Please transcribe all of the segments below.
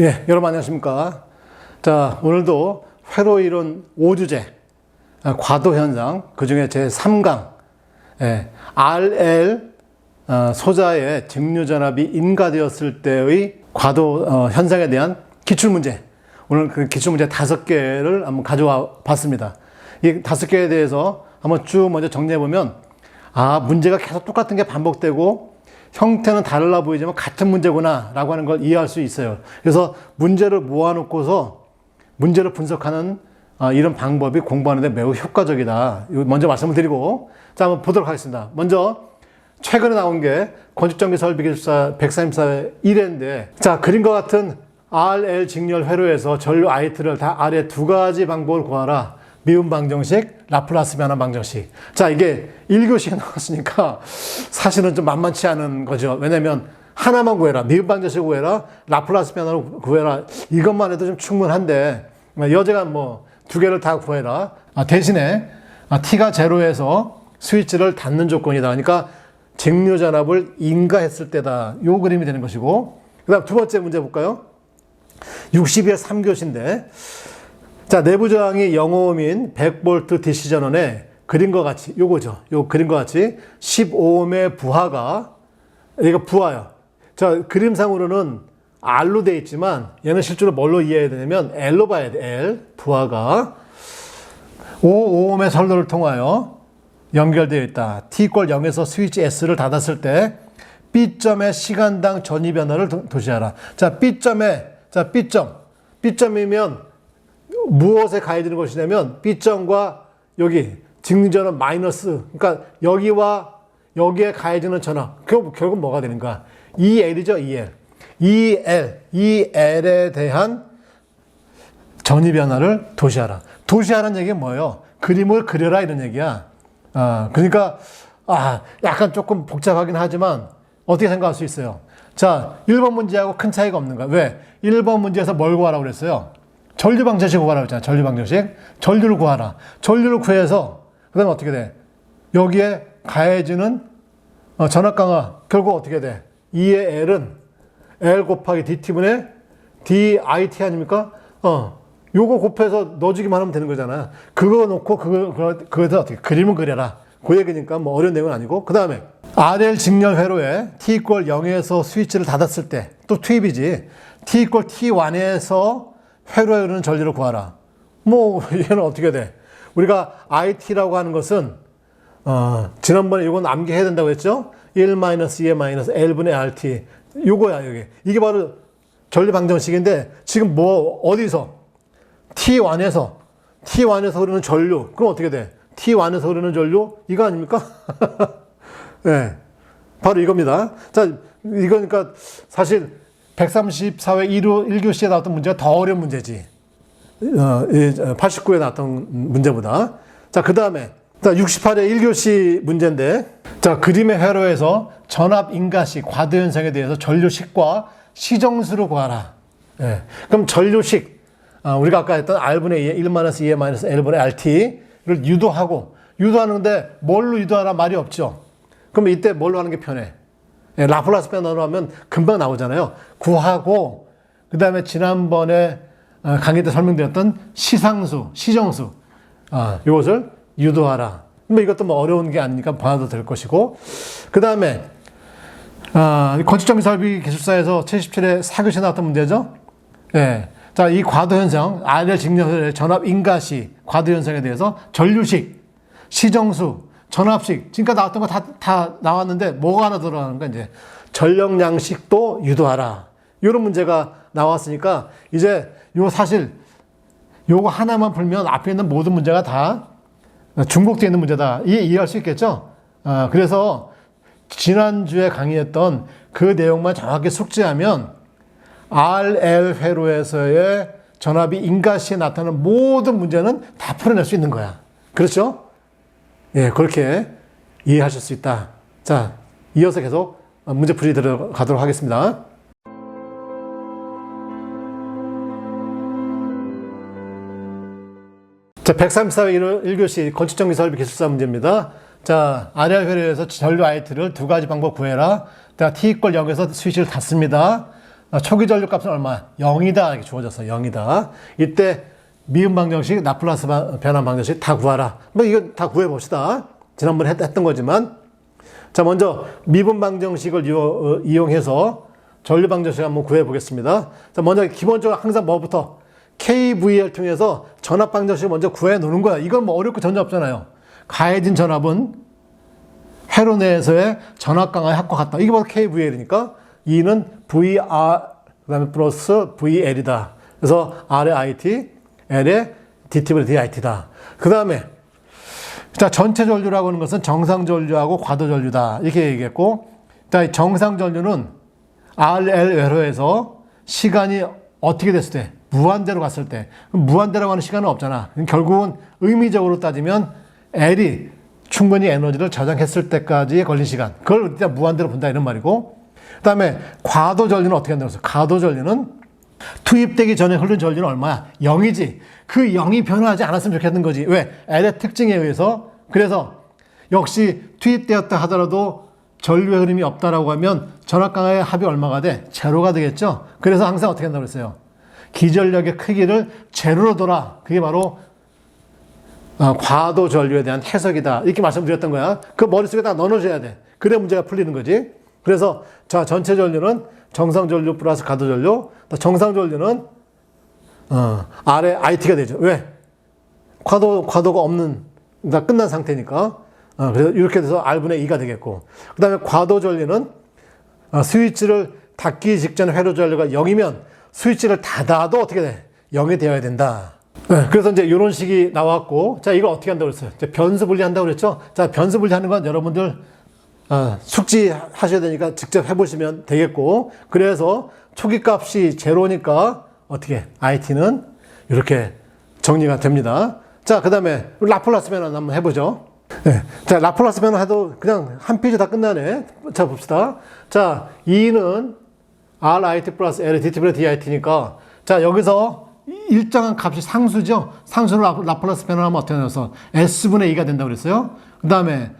예, 여러분 안녕하십니까. 자, 오늘도 회로 이론 5주제, 아, 과도 현상, 그 중에 제 3강, 예, RL 어, 소자의 직류전압이 인가되었을 때의 과도 어, 현상에 대한 기출문제. 오늘 그 기출문제 다섯 개를 한번 가져와 봤습니다. 이 다섯 개에 대해서 한번 쭉 먼저 정리해 보면, 아, 문제가 계속 똑같은 게 반복되고, 형태는 다르라 보이지만 같은 문제구나 라고 하는 걸 이해할 수 있어요. 그래서 문제를 모아놓고서 문제를 분석하는 아, 이런 방법이 공부하는데 매우 효과적이다. 이거 먼저 말씀을 드리고 자 한번 보도록 하겠습니다. 먼저 최근에 나온 게 건축정비 설비 기술사 134회 1회인데 자 그림과 같은 RL 직렬 회로에서 전류 IT를 다 아래 두 가지 방법을 구하라. 미분 방정식, 라플라스 변환 방정식. 자, 이게 1교시에 나왔으니까 사실은 좀 만만치 않은 거죠. 왜냐면 하나만 구해라. 미분 방정식 구해라. 라플라스 변환을 구해라. 이것만 해도 좀 충분한데 여제가 뭐 두 개를 다 구해라. 아, 대신에 아, t가 제로에서 스위치를 닫는 조건이다. 그러니까 직류 전압을 인가했을 때다. 요 그림이 되는 것이고. 그다음 두 번째 문제 볼까요? 62의 3교시인데 자, 내부 저항이 0오음인 100V DC 전원에 그림과 같이 요거죠. 요 그림과 같이 15ohm의 부하가 이거 부하요. 자, 그림상으로는 R로 돼 있지만 얘는 실제로 뭘로 이해해야 되냐면 L로 봐야 돼. L 부하가 5ohm의 선로를 통하여 연결되어 있다. T 꼴 0에서 스위치 S를 닫았을 때 B점의 시간당 전이 변화를 도- 도시하라. 자, B점에 자, B점. B점이면 무엇에 가해지는 것이냐면 B점과 여기 직류전원 마이너스. 그러니까 여기와 여기에 가해지는 전압 결국, 결국 뭐가 되는가 EL이죠 EL EL EL에 대한 전이 변화를 도시하라. 도시하라는 얘기는 뭐예요? 그림을 그려라 이런 얘기야. 아 그러니까 아 약간 조금 복잡하긴 하지만 어떻게 생각할 수 있어요? 자 1번 문제하고 큰 차이가 없는 거야. 왜? 1번 문제에서 뭘 구하라고 그랬어요 전류 방정식 구하라고 했잖아. 전류 방정식. 전류를 구하라. 전류를 구해서 그 다음에 어떻게 돼? 여기에 가해지는 어, 전압 강화 결국 어떻게 돼? 2의 L은 L 곱하기 DT분의 DIT 아닙니까? 어. 요거 곱해서 넣어주기만 하면 되는 거잖아요. 그거 놓고 그거 그거 그거에서 어떻게 그림을 그려라. 그 얘기니까 뭐 어려운 내용은 아니고 그 다음에 RL 직렬 회로에 T 이퀄 0에서 스위치를 닫았을 때 또 투입이지 T 이퀄 T1에서 회로에 흐르는 전류를 구하라. 뭐 얘는 어떻게 돼? 우리가 IT라고 하는 것은 어, 지난번에 이건 암기해야 된다고 했죠? 1-2의 L분의 RT. 요거야, 여기. 이게 바로 전류 방정식인데 지금 뭐 어디서 T1에서 T1에서 흐르는 전류. 그럼 어떻게 돼? T1에서 흐르는 전류 이거 아닙니까? 네. 바로 이겁니다. 자, 이거니까 사실 134회 1호 1교시에 나왔던 문제가 더 어려운 문제지. 어, 89에 나왔던 문제보다. 자, 그 다음에. 자, 68회 1교시 문제인데. 자, 그림의 회로에서 전압 인가시 과도 현상에 대해서 전류식과 시정수를 구하라. 예. 그럼 전류식. 아, 우리가 아까 했던 R분의 2, 1-2의 L분의 RT를 유도하고, 유도하는데 뭘로 유도하라 말이 없죠. 그럼 이때 뭘로 하는 게 편해? 예, 라플라스 변화로 하면 금방 나오잖아요. 구하고 그 다음에 지난번에 어, 강의 때 설명드렸던 시상수, 시정수 아, 이것을 유도하라. 뭐 이것도 뭐 어려운 게 아니니까 봐도 될 것이고 그 다음에 아, 건축정비 설비 기술사에서 77회 4교시 나왔던 문제죠. 예. 자, 이 과도 현상, RL 직렬의 전압 인가시 과도 현상에 대해서 전류식, 시정수, 전압식, 지금까지 나왔던 거 다, 다 나왔는데 뭐가 하나 들어가는가 이제 전력량식도 유도하라. 이런 문제가 나왔으니까 이제 요 사실 요거 하나만 풀면 앞에 있는 모든 문제가 다 중복되어 있는 문제다. 이해, 이해할 수 있겠죠? 아, 그래서 지난주에 강의했던 그 내용만 정확히 숙지하면 RL 회로에서의 전압이 인가시에 나타나는 모든 문제는 다 풀어낼 수 있는 거야. 그렇죠? 예, 그렇게 이해하실 수 있다. 자, 이어서 계속 문제 풀이 들어가도록 하겠습니다. 자, 134회 1교시 건축정비 설비 기술사 문제입니다. 자, RL 회로에서 전류 IT를 두 가지 방법 구해라. 자, T 이퀄 0에서 스위치를 닫습니다. 아, 초기 전류 값은 얼마? 0이다. 이렇게 주어졌어. 0이다. 이때 미분 방정식, 라플라스 바- 변환 방정식 다 구하라. 뭐 이거 다 구해 봅시다. 지난번에 했, 던 거지만. 자, 먼저 미분 방정식을 이용, 이용해서 전류 방정식 한번 구해 보겠습니다. 자, 먼저 기본적으로 항상 뭐부터 KVL 통해서 전압 방정식 먼저 구해 놓는 거야. 이건 뭐 어렵고 전혀 없잖아요. 가해진 전압은 회로 내에서의 전압 강화의 합과 같다. 이게 바로 KVL이니까 E는 VR 그다음에 플러스 VL이다. 그래서 R의 IT, L의 DT분의 DIT다. 그 다음에 자 전체 전류라고 하는 것은 정상 전류하고 과도 전류다. 이렇게 얘기했고, 자이 정상 전류는 RL 회로에서 시간이 어떻게 됐을 때 무한대로 갔을 때 무한대라고 하는 시간은 없잖아. 결국은 의미적으로 따지면 L이 충분히 에너지를 저장했을 때까지 걸린 시간. 그걸 일단 무한대로 본다 이런 말이고. 그 다음에 과도 전류는 어떻게 한다고 했어? 과도 전류는 투입되기 전에 흐른 전류는 얼마야? 0이지. 그 0이 변화하지 않았으면 좋겠는 거지. 왜? L의 특징에 의해서. 그래서 역시 투입되었다 하더라도 전류의 흐름이 없다라고 하면 전압 강화의 합이 얼마가 돼? 제로가 되겠죠? 그래서 항상 어떻게 한다고 그랬어요? 기전력의 크기를 제로로 둬라. 그게 바로 어, 과도 전류에 대한 해석이다. 이렇게 말씀드렸던 거야. 그 머릿속에 다 넣어줘야 돼. 그래 문제가 풀리는 거지. 그래서 자 전체 전류는 정상 전류 플러스 과도 전류. 또 정상 전류는 어, 아래 IT가 되죠. 왜? 과도 과도가 없는 다 끝난 상태니까. 어, 그래서 이렇게 돼서 R분의 2가 되겠고. 그 다음에 과도 전류는 어, 스위치를 닫기 직전 회로 전류가 0이면 스위치를 닫아도 어떻게 돼? 0이 되어야 된다. 네, 그래서 이제 이런 식이 나왔고, 자, 이걸 어떻게 한다고 그랬어요? 변수 분리한다고 그랬죠? 자, 변수 분리하는 건 여러분들, 어, 숙지 하셔야 되니까 직접 해보시면 되겠고, 그래서 초기 값이 제로니까 어떻게, IT는 이렇게 정리가 됩니다. 자, 그 다음에 라플라스 변환 한번 해보죠. 네. 자, 라플라스 변환 해도 그냥 한 페이지 다 끝나네. 자, 봅시다. 자, 2는 RIT 플러스 L, DT 플러스 DIT니까, 자, 여기서 일정한 값이 상수죠? 상수를 라- 라플라스 변환하면 어떻게 되어서 S분의 2가 된다고 그랬어요? 그 다음에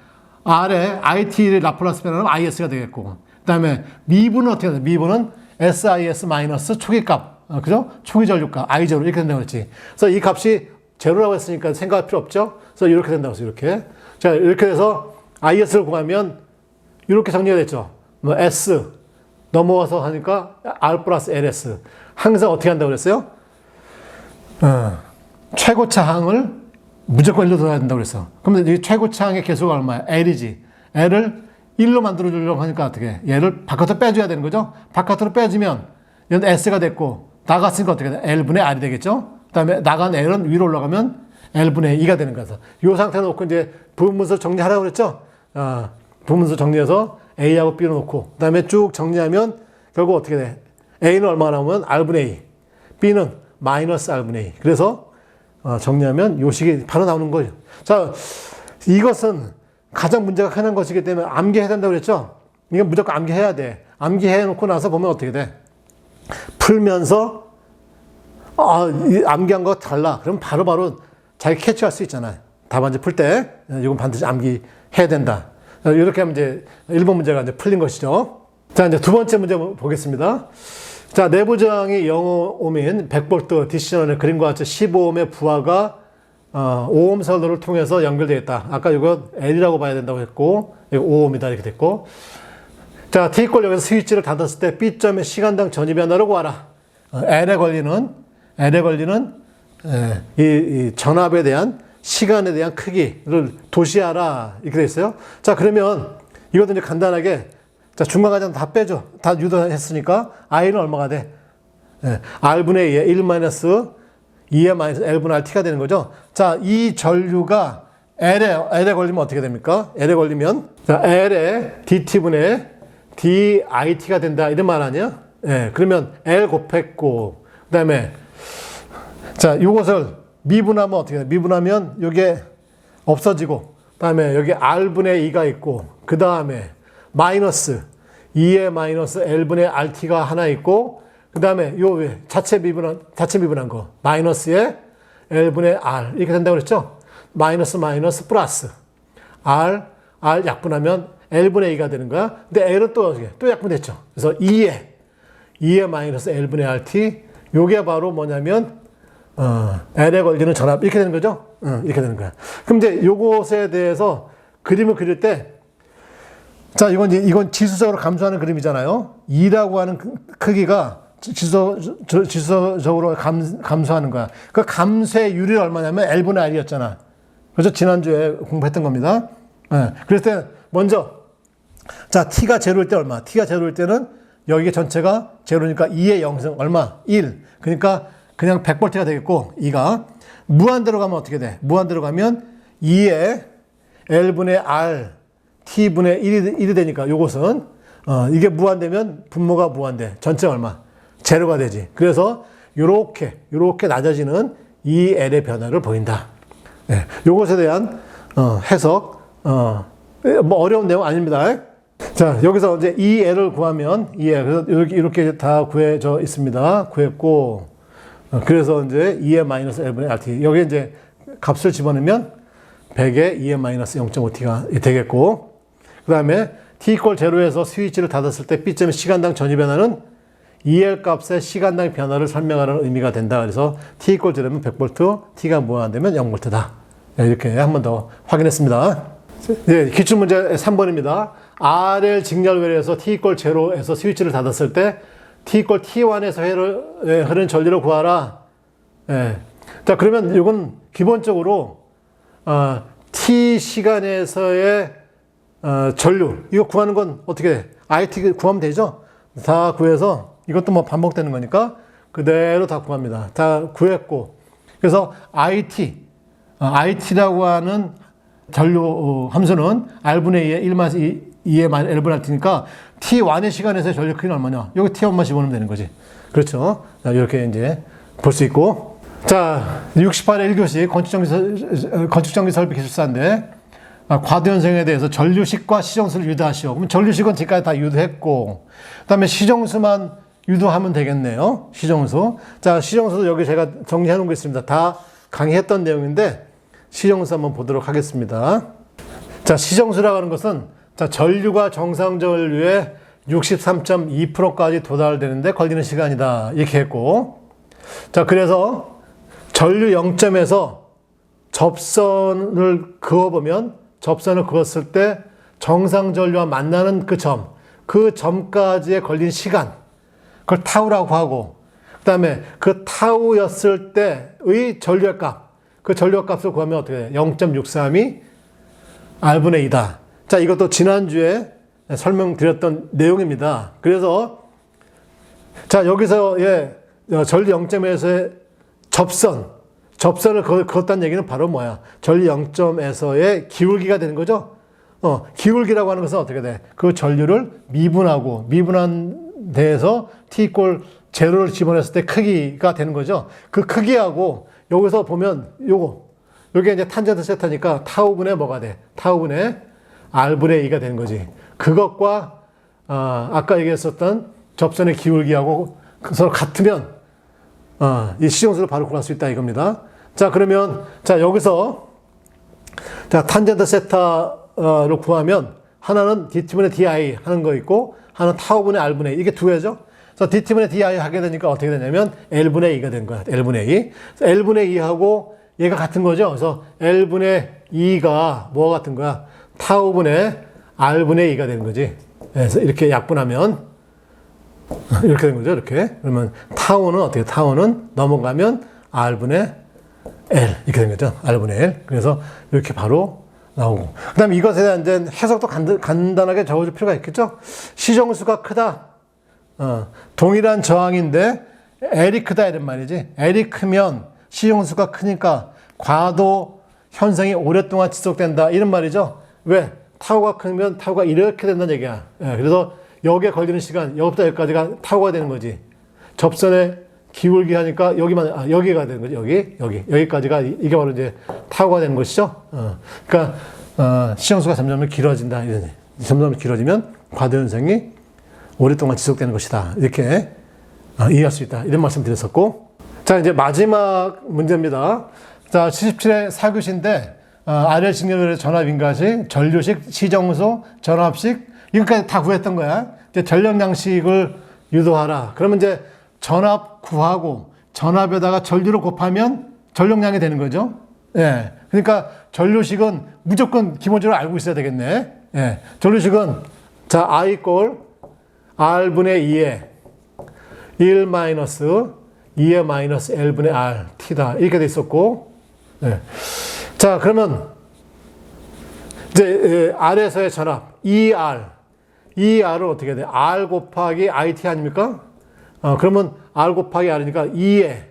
R에 IT를 라플라스 변환하면 IS가 되겠고, 그 다음에 미분은 어떻게 돼요? 미분은 SIS 마이너스 초기 값, 어, 그죠? 초기 전류값, I0 이렇게 된다고 그랬지. 그래서 이 값이 제로라고 했으니까 생각할 필요 없죠? 그래서 이렇게 된다고 했어요, 이렇게. 자, 이렇게 해서 IS를 구하면 이렇게 정리가 됐죠. 뭐 S 넘어와서 하니까 R 플러스 LS. 항상 어떻게 한다고 그랬어요? 어, 최고차 항을 무조건 1로 둬야 된다고 그랬어. 그러면 이 최고차 항의 개수가 얼마야? L이지. L을 1로 만들어주려고 하니까 어떻게 해? 얘를 바깥으로 빼줘야 되는 거죠? 바깥으로 빼주면 얘는 S가 됐고 나갔으니까 어떻게 돼? L분의 R이 되겠죠? 그 다음에 나간 L은 위로 올라가면 L분의 2가 되는 거죠. 이 상태 놓고 이제 부분문서 정리하라고 그랬죠? 아, 부분문서 정리해서 A하고 B로 놓고 그 다음에 쭉 정리하면 결국 어떻게 돼? A는 얼마나 나오면 R분의 2 B는 마이너스 R분의 2 그래서 어, 정리하면 요식이 바로 나오는 거예요. 자, 이것은 가장 문제가 흔한 것이기 때문에 암기해야 된다고 그랬죠? 이건 무조건 암기해야 돼. 암기해 놓고 나서 보면 어떻게 돼? 풀면서 아, 이 암기한 거 달라. 그럼 바로바로 자기 캐치할 수 있잖아요. 답안지 풀 때, 이건 반드시 암기해야 된다. 이렇게 하면 이제 1번 문제가 이제 풀린 것이죠. 자, 이제 두 번째 문제 보겠습니다. 자, 내부 저항이 0ohm인 100V DC전의 그림과 같이 15ohm의 부하가 어, 5옴 선로를 통해서 연결되어 있다. 아까 이거 L이라고 봐야 된다고 했고, 이거 5옴이다 이렇게 됐고. 자, T권력에서 스위치를 닫았을 때 B점의 시간당 전이 변화를 구하라. 어, L에 걸리는, L에 걸리는 에, 이, 이 전압에 대한 시간에 대한 크기를 도시하라. 이렇게 돼 있어요. 자, 그러면 이것도 이제 간단하게 자, 중간 과정 다 빼줘. 다 유도했으니까 I는 얼마가 돼? 예, R분의 2에 1 마이너스 2의 마이너스 L분의 RT가 되는 거죠. 자, 이 전류가 L에, L에 걸리면 어떻게 됩니까? L에 걸리면, 자, L에 DT분의 DIT가 된다. 이런 말 아니야? 예, 그러면 L 곱했고, 그 다음에, 자, 이것을 미분하면 어떻게 돼? 미분하면 이게 없어지고, 그 다음에 여기 R분의 2가 있고, 그 다음에 마이너스 2의 마이너스 L분의 RT가 하나 있고, 그 다음에 요 왜? 자체 미분한, 자체 미분한 거. 마이너스에 L분의 R. 이렇게 된다고 그랬죠? 마이너스 마이너스 플러스. R, R 약분하면 L분의 2가 되는 거야. 근데 L은 또? 또 약분됐죠. 그래서 2에, 2의 마이너스 L분의 RT. 요게 바로 뭐냐면, 어, L에 걸리는 전압. 이렇게 되는 거죠? 응, 이렇게 되는 거야. 그럼 이제 요것에 대해서 그림을 그릴 때, 자, 이건 이건 지수적으로 감소하는 그림이잖아요. 2라고 하는 크- 크기가 지수, 저- 지수적으로 감, 감소하는 거야. 그 감쇄율이 얼마냐면 L분의 R이었잖아. 그래서 지난주에 공부했던 겁니다. 예. 그랬을 때, 먼저, 자, t가 제로일 때 얼마? t가 제로일 때는 여기 전체가 제로니까 2의 0승 얼마? 1. 그러니까 그냥 100볼트가 되겠고 2가 무한대로 가면 어떻게 돼? 무한대로 가면 2의 L분의 R T분의 1이, 1이 되니까 요것은 어, 이게 무한되면 분모가 무한대. 전체 얼마? 제로가 되지. 그래서 요렇게 요렇게 낮아지는 이 L의 변화를 보인다. 네, 요것에 대한 어, 해석 어, 뭐 어려운 내용 아닙니다. 자 여기서 이제 이 L을 구하면 이 L 그래서 이렇게 이렇게 다 구해져 있습니다. 구했고 어, 그래서 이제 2의 마이너스 L분의 RT 여기 이제 값을 집어넣으면 100에 2의 마이너스 0.5T가 되겠고 그 다음에 T 이퀄 제로에서 스위치를 닫았을 때 B점의 시간당 전이 변화는 EL 값의 시간당 변화를 설명하는 의미가 된다. 그래서 T 이퀄 제로면 100V, T가 무한되면 0V다. 이렇게 한 번 더 확인했습니다. 네, 기출문제 3번입니다. RL 직렬회로에서 T 이퀄 제로에서 스위치를 닫았을 때 T 이퀄 T1에서 흐르는 전류를 구하라. 예. 자, 그러면 이건 기본적으로 어, T 시간에서의 어, 전류 이거 구하는 건 어떻게 돼? IT 구하면 되죠? 다 구해서 이것도 뭐 반복되는 거니까 그대로 다 구합니다. 다 구했고 그래서 IT 어, IT라고 하는 전류 어, 함수는 R분의 2의 1마이너스 2의 L분의 RT니까 T1의 시간에서의 전류 크기는 얼마냐? 여기 T1만 집어넣으면 되는 거지. 그렇죠? 자, 이렇게 이제 볼 수 있고 자, 68의 1교시 건축정비, 설- 건축정비 설비 기술사인데 아, 과도현성에 대해서 전류식과 시정수를 유도하시오. 그럼 전류식은 지금까지 다 유도했고, 그 다음에 시정수만 유도하면 되겠네요. 시정수. 자, 시정수도 여기 제가 정리해 놓은 거 있습니다. 다 강의했던 내용인데, 시정수 한번 보도록 하겠습니다. 자, 시정수라고 하는 것은, 자, 전류가 정상 전류의 63.2%까지 도달되는데 걸리는 시간이다. 이렇게 했고, 자, 그래서 전류 0점에서 접선을 그어보면 접선을 그었을 때 정상 전류와 만나는 그 점, 그 점까지의 걸린 시간, 그걸 타우라고 하고, 그 다음에 그 타우였을 때의 전류의 값, 그 전류의 값을 구하면 어떻게 돼? 0.632 R분의 2다. 자, 이것도 지난주에 설명드렸던 내용입니다. 그래서 자, 여기서 예, 어, 전류 0점에서의 접선, 접선을 그- 그었다는 얘기는 바로 뭐야? 전류 0점에서의 기울기가 되는 거죠? 어, 기울기라고 하는 것은 어떻게 돼? 그 전류를 미분하고, 미분한 데에서 t 이꼴 제로를 집어넣었을 때 크기가 되는 거죠? 그 크기하고, 여기서 보면 요거, 요게 이제 탄젠트 세타니까 타우분의 뭐가 돼? 타우분의 r분의 2가 되는 거지. 그것과, 아, 아까 얘기했었던 접선의 기울기하고 서로 같으면, 어, 이 시정수를 바로 구할 수 있다 이겁니다. 자, 그러면, 자, 여기서, 자, 탄젠트 세타를 구하면, 하나는 dt분의 di 하는 거 있고, 하나는 타우분의 r분의 2. 이게 두 개죠? 그래서 dt분의 di 하게 되니까 어떻게 되냐면, l분의 2가 된 거야. l분의 2. 그래서 l분의 2하고 얘가 같은 거죠? 그래서 l분의 2가 뭐가 같은 거야? 타우분의 r분의 2가 되는 거지. 그래서 이렇게 약분하면, 이렇게 된 거죠, 이렇게. 그러면 타우는 어떻게, 타우는 넘어가면 R분의 L. 이렇게 된 거죠. R분의 L. 그래서 이렇게 바로 나오고. 그 다음에 이것에 대한 이제 해석도 간, 간단하게 적어줄 필요가 있겠죠. 시정수가 크다. 어, 동일한 저항인데 L이 크다 이런 말이지. L이 크면 시정수가 크니까 과도 현상이 오랫동안 지속된다 이런 말이죠. 왜? 타우가 크면 타우가 이렇게 된다는 얘기야. 예, 그래서 여기에 걸리는 시간 여기부터 여기까지가 타우가 되는 거지. 접선에 기울기 하니까 여기만 아, 여기가 되는 거지. 여기 여기 여기까지가 이- 이게 바로 이제 타우가 되는 것이죠. 어, 그러니까 어, 시정수가 점점 길어진다. 이런 점점 길어지면 과도 현상이 오랫동안 지속되는 것이다. 이렇게 어, 이해할 수 있다. 이런 말씀 드렸었고. 자, 이제 마지막 문제입니다. 자, 77의 사교시인데, 어, RL 직렬의 전압 인가식, 전류식, 시정소, 전압식, 이것까지 다 구했던 거야. 이제 전력 양식을 유도하라. 그러면 이제 전압 구하고 전압에다가 전류를 곱하면 전력량이 되는 거죠. 예. 그러니까 전류식은 무조건 기본적으로 알고 있어야 되겠네. 예. 전류식은 자, I 꼴 R분의 2에 1 마이너스 2의 마이너스 L분의 R T다. 이렇게 돼 있었고. 예. 자, 그러면 이제 예, R에서의 전압 ER ER은 어떻게 돼? R 곱하기 IT 아닙니까? 어, 그러면 R 곱하기 R이니까 2에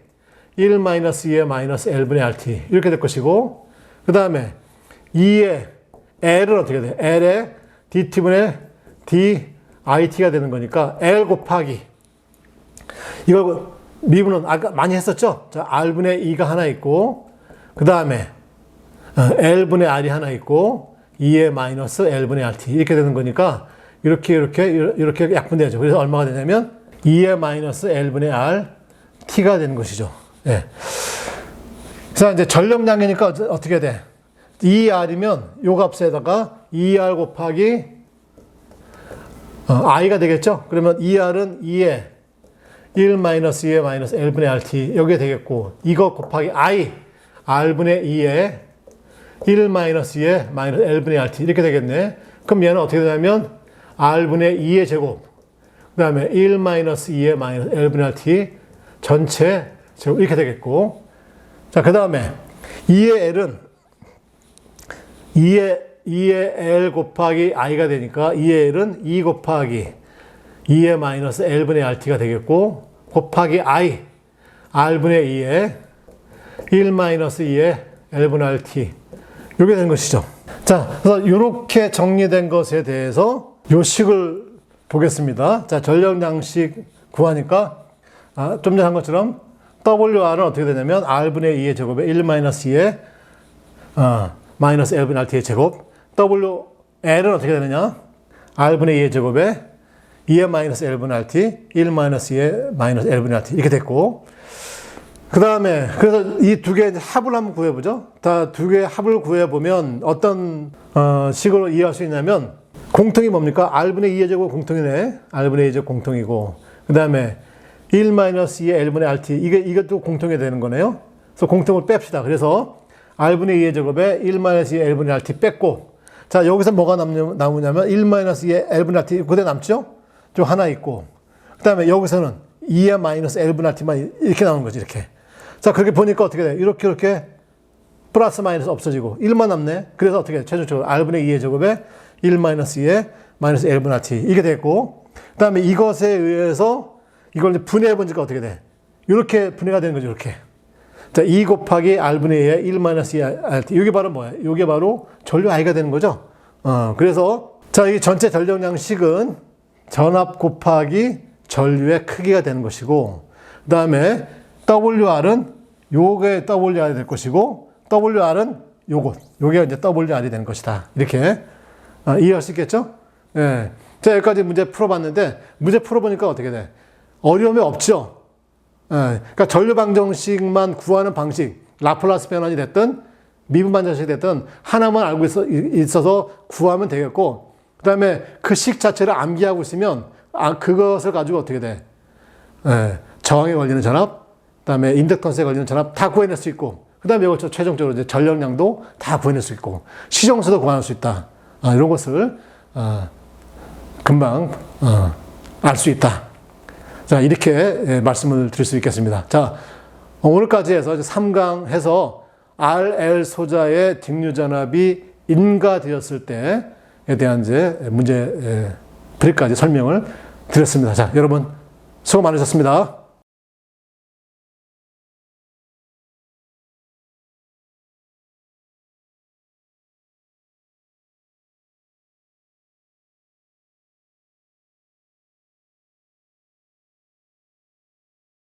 1 마이너스 2의 마이너스 L분의 RT 이렇게 될 것이고 그 다음에 2의 L은 어떻게 돼? L에 DT분의 DIT가 되는 거니까 L 곱하기 이걸 미분은 아까 많이 했었죠? 자, R분의 2가 하나 있고 그 다음에 어, L분의 R이 하나 있고 2의 마이너스 L분의 RT 이렇게 되는 거니까 이렇게 이렇게 이렇게 약분되죠. 그래서 얼마가 되냐면 2의 마이너스 L분의 R T가 되는 것이죠. 예. 자, 이제 전력량이니까 어떻게 돼? 2R이면 요 값에다가 2R 곱하기 어, I가 되겠죠? 그러면 2R은 2에 1 마이너스 2의 마이너스 L분의 RT 여기에 되겠고 이거 곱하기 I R분의 2에 1 마이너스 2의 마이너스 L분의 RT 이렇게 되겠네. 그럼 얘는 어떻게 되냐면 R분의 2의 제곱 그 다음에 1 마이너스 2의 마이너스 L분의 RT 전체 제곱 이렇게 되겠고 자, 그 다음에 2의 L은 2의, 2의 L 곱하기 I가 되니까 2의 L은 2 곱하기 2의 마이너스 L분의 RT가 되겠고 곱하기 I R분의 2의 1 마이너스 2의 L분의 RT 이게 되는 것이죠. 자, 그래서 이렇게 정리된 것에 대해서 요 식을 보겠습니다. 자, 전력량식 구하니까 아, 좀 전에 한 것처럼 WR은 어떻게 되냐면 R분의 2의 제곱에 1 마이너스 2의 어, 마이너스 L분의 RT의 제곱 WL은 어떻게 되느냐 R분의 2의 제곱에 2의 마이너스 L분의 RT 1 마이너스 2의 마이너스 L분의 RT 이렇게 됐고 그 다음에 그래서 이 두 개의 합을 한번 구해보죠. 다 두 개의 합을 구해보면 어떤 어, 식으로 이해할 수 있냐면 공통이 뭡니까? R분의 2의 제곱 공통이네. R분의 2의 제곱 공통이고 그 다음에 1 마이너스 2의 L분의 RT 이게 이것도 공통이 되는 거네요. 그래서 공통을 뺍시다. 그래서 R분의 2의 제곱에 1 마이너스 2의 L분의 RT 뺐고 자 여기서 뭐가 남냐, 남으냐면 1 마이너스 2의 L분의 RT 그대로 남죠? 좀 하나 있고 그 다음에 여기서는 2의 마이너스 L분의 RT만 이렇게 나오는 거지 이렇게 자 그렇게 보니까 어떻게 돼? 이렇게 이렇게 플러스 마이너스 없어지고 1만 남네. 그래서 어떻게 해? 최종적으로 R분의 2의 제곱에 1 마이너스 2의 마이너스 L분의 RT 이게 됐고 그 다음에 이것에 의해서 이걸 분해해 보니까 어떻게 돼? 이렇게 분해가 되는 거죠 이렇게. 자, 2 곱하기 R분의 2의 1 마이너스 2 RT 이게 바로 뭐야? 이게 바로 전류 I가 되는 거죠? 어, 그래서 자, 이 전체 전력량식은 전압 곱하기 전류의 크기가 되는 것이고 그 다음에 WR은 요게 WR이 될 것이고 WR은 요것. 요게 이제 WR이 되는 것이다. 이렇게 아, 이해할 수 있겠죠? 예. 자 여기까지 문제 풀어봤는데 문제 풀어보니까 어떻게 돼? 어려움이 없죠? 예. 그러니까 전류 방정식만 구하는 방식 라플라스 변환이 됐든 미분 반정식이 됐든 하나만 알고 있어, 있어서 구하면 되겠고 그 다음에 그 식 자체를 암기하고 있으면 아, 그것을 가지고 어떻게 돼? 예, 저항에 걸리는 전압, 그 다음에 인덕턴스에 걸리는 전압 다 구해낼 수 있고, 그 다음에 이걸 최종적으로 이제 전력량도 다 구해낼 수 있고, 시정수도 구할 수 있다. 아, 이런 것을 어, 금방 어, 알수 있다. 자 이렇게 예, 말씀을 드릴 수 있겠습니다. 자 오늘까지 해서 3강 해서 RL 소자의 직류 전압이 인가되었을 때에 대한 이제 문제 예, 드릴까지 설명을 드렸습니다. 자 여러분 수고 많으셨습니다.